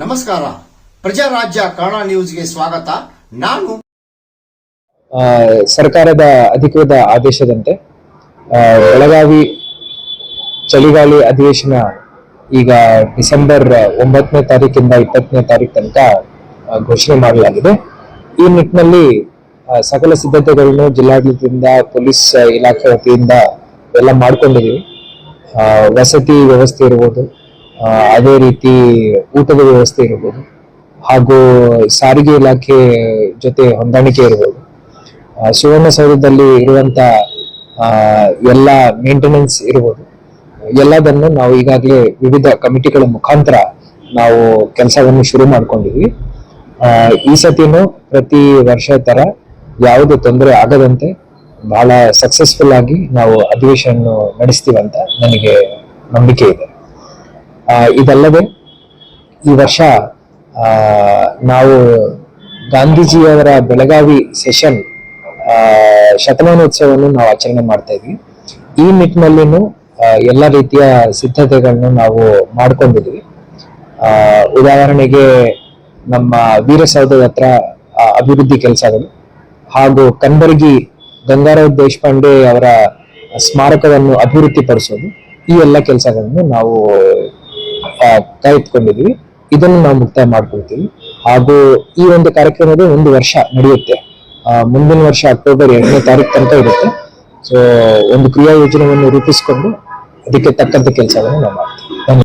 ನಮಸ್ಕಾರ. ಪ್ರಜಾರಾಜ್ಯ ಕನ್ನಡ ನ್ಯೂಸ್ಗೆ ಸ್ವಾಗತ. ನಾನು ಸರ್ಕಾರದ ಅಧಿಕೃತ ಆದೇಶದಂತೆ ಬೆಳಗಾವಿ ಚಳಿಗಾಲಿ ಅಧಿವೇಶನ ಈಗ ಡಿಸೆಂಬರ್ ಒಂಬತ್ತನೇ ತಾರೀಕಿಂದ ಇಪ್ಪತ್ತನೇ ತಾರೀಕು ತನಕ ಘೋಷಣೆ ಮಾಡಲಾಗಿದೆ. ಈ ನಿಟ್ಟಿನಲ್ಲಿ ಸಕಲ ಸಿದ್ಧತೆಗಳನ್ನು ಜಿಲ್ಲಾಡಳಿತದಿಂದ, ಪೊಲೀಸ್ ಇಲಾಖೆ ವತಿಯಿಂದ ಎಲ್ಲ ಮಾಡ್ಕೊಂಡಿದ್ದೀವಿ. ವಸತಿ ವ್ಯವಸ್ಥೆ ಇರ್ಬೋದು ಅದೇ ರೀತಿ ಊಟದ ವ್ಯವಸ್ಥೆ ಇರಬಹುದು ಹಾಗೂ ಸಾರಿಗೆ ಇಲಾಖೆ ಜೊತೆ ಹೊಂದಾಣಿಕೆ ಇರಬಹುದು ಸುವರ್ಣಸೌಧದಲ್ಲಿ ಇರುವಂತ ಎಲ್ಲ ಮೇಂಟೆನೆನ್ಸ್ ಇರಬಹುದು ಎಲ್ಲದನ್ನು ನಾವು ಈಗಾಗಲೇ ವಿವಿಧ ಕಮಿಟಿಗಳ ಮುಖಾಂತರ ನಾವು ಕೆಲಸವನ್ನು ಶುರು ಮಾಡ್ಕೊಂಡಿದ್ವಿ. ಈ ಸತಿನೂ ಪ್ರತಿ ವರ್ಷ ತರ ಯಾವುದೇ ತೊಂದರೆ ಆಗದಂತೆ ಬಹಳ ಸಕ್ಸಸ್ಫುಲ್ ಆಗಿ ನಾವು ಅಧಿವೇಶನ ನಡೆಸ್ತೀವಂತ ನನಗೆ ನಂಬಿಕೆ ಇದೆ. ಇದಲ್ಲದೆ ಈ ವರ್ಷ ನಾವು ಗಾಂಧೀಜಿಯವರ ಬೆಳಗಾವಿ ಸೆಷನ್ ಶತಮಾನೋತ್ಸವವನ್ನು ನಾವು ಆಚರಣೆ ಮಾಡ್ತಾ ಇದ್ವಿ. ಈ ನಿಟ್ಟಿನಲ್ಲಿನೂ ಎಲ್ಲ ರೀತಿಯ ಸಿದ್ಧತೆಗಳನ್ನು ನಾವು ಮಾಡ್ಕೊಂಡಿದ್ವಿ. ಆ, ಉದಾಹರಣೆಗೆ ನಮ್ಮ ವೀರಸೌಧದ ಹತ್ರ ಅಭಿವೃದ್ಧಿ ಕೆಲಸಗಳು ಹಾಗೂ ಕನ್ಬರ್ಗಿ ಗಂಗಾರಾವ್ ದೇಶಪಾಂಡೆ ಅವರ ಸ್ಮಾರಕವನ್ನು ಅಭಿವೃದ್ಧಿಪಡಿಸೋದು. ಈ ಎಲ್ಲ ಕೆಲಸಗಳನ್ನು ನಾವು ಆ, ಕಾಯ್ದುಕೊಂಡಿದ್ವಿ. ಇದನ್ನು ನಾವು ಮುಕ್ತಾಯ ಮಾಡ್ಕೊಳ್ತೀವಿ. ಹಾಗೂ ಈ ಒಂದು ಕಾರ್ಯಕ್ರಮದ ಒಂದು ವರ್ಷ ನಡೆಯುತ್ತೆ. ಮುಂದಿನ ವರ್ಷ ಅಕ್ಟೋಬರ್ ಎರಡನೇ ತಾರೀಕು ತನಕ ಇರುತ್ತೆ. ಸೊ ಒಂದು ಕ್ರಿಯಾ ಯೋಜನೆಯನ್ನು ರೂಪಿಸಿಕೊಂಡು ಅದಕ್ಕೆ ತಕ್ಕಂತ ಕೆಲಸವನ್ನು ನಾವು ಮಾಡ್ತೀವಿ.